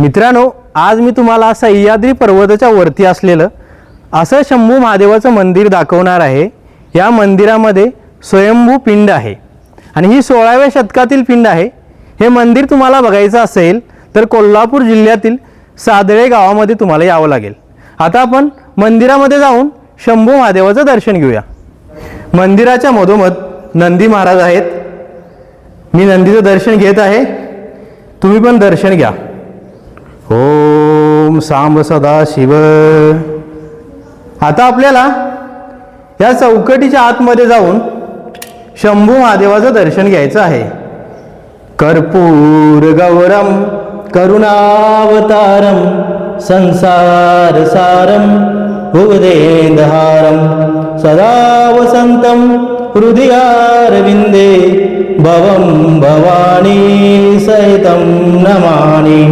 मित्रांनो आज मी तुम्हाला सह्याद्री पर्वताच्या वरती असलेलं असं शंभू महादेवाचं मंदिर दाखवणार आहे. या मंदिरामध्ये स्वयंभू पिंड आहे. आणि ही सोळाव्या शतकातील पिंड आहे. हे मंदिर तुम्हाला बघायचं असेल तर कोल्हापूर जिल्ह्यातील सादळे गावामध्ये तुम्हाला यावं लागेल. आता आपण मंदिरामध्ये जाऊन शंभू महादेवाचं दर्शन घेऊया. मंदिराच्या मधोमध नंदी महाराज आहेत. मी नंदीचं दर्शन घेत आहे. तुम्ही पण दर्शन घ्या. ओम सांब सदा शिव आता आपल्याला या चौकटीच्या आतमध्ये जाऊन शंभू महादेवाचं दर्शन घ्यायचं आहे. कर्पूर गौरम करुणावतारम संसार सारम भुवदेंदहारम सदा वसंतम हृदयारविंदे भवं भवानी सहितं नमानी